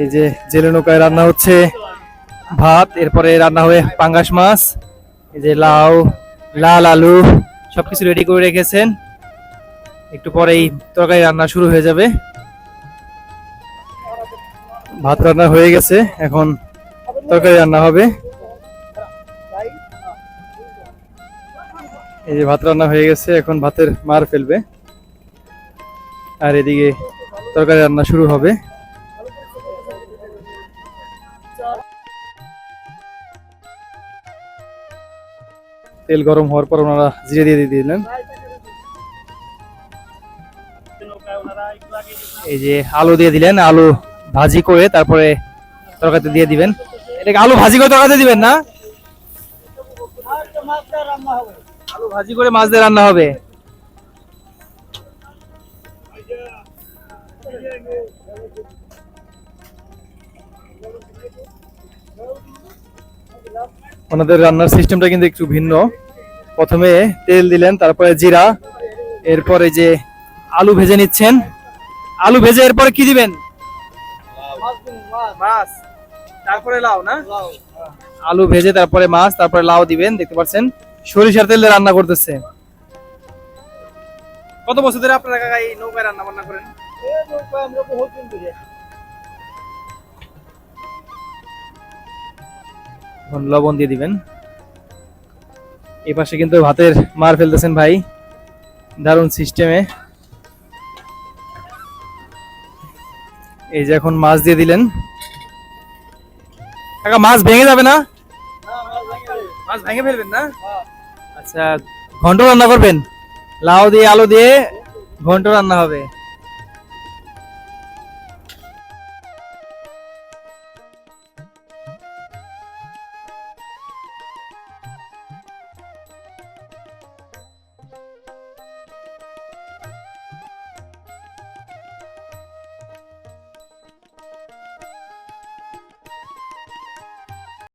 এই যে জেলে নৌকায় রান্না হচ্ছে ভাত, এরপরে রান্না হবে পাঙ্গাস মাছ, এই যে লাউ, লাল আলু, সবকিছু রেডি করে রেখেছেন। একটু পরেই তরকারি রান্না শুরু হয়ে যাবে। ভাত রান্না হয়ে গেছে, এখন তরকারি রান্না হবে। এই যে ভাত রান্না হয়ে গেছে, এখন ভাতের মার ফেলবে। আর এদিকে তরকারি রান্না শুরু হবে। তেল গরম হওয়ার পর ওনারা জিরে দিয়ে দিয়ে দিলেন। এই যে আলু দিয়ে দিলেন, আলু ভাজি করে তারপরে তরকারিতে দিয়ে দিবেন। এটাকে আলু ভাজি করে তরকারিতে দিবেন না? আলু ভাজি করে মাছ দিয়ে রান্না হবে। ওনাদের রান্নার সিস্টেমটা কিন্তু একটু ভিন্ন। প্রথমে তেল দিলেন তারপরে জিরা এরপরে যে আলু ভেজে নিচ্ছেন। আলু ভেজে এরপরে কি দিবেন? মাছ। তারপরে লাউ না? আলু ভেজে তারপরে মাছ তারপরে লাউ দিবেন দেখতে পাচ্ছেন? সরিষার তেল দিয়ে রান্না করতেছে। কত বছর ধরে আপনারা কাকা এই নৌকায় রান্না বান্না করেন এখন লবণ দিয়ে দিবেন। এই কিন্তু ভাতের মার ফেলতেছেন ভাই। দারুণ সিস্টেমে এই যে এখন মাছ দিয়ে দিলেন। মাছ ভেঙে যাবে না? মাছ ভেঙে ফেলবেন না? আচ্ছা ঘন্ট রান্না করবেন। লাউ দিয়ে, আলু দিয়ে ঘন্ট রান্না হবে।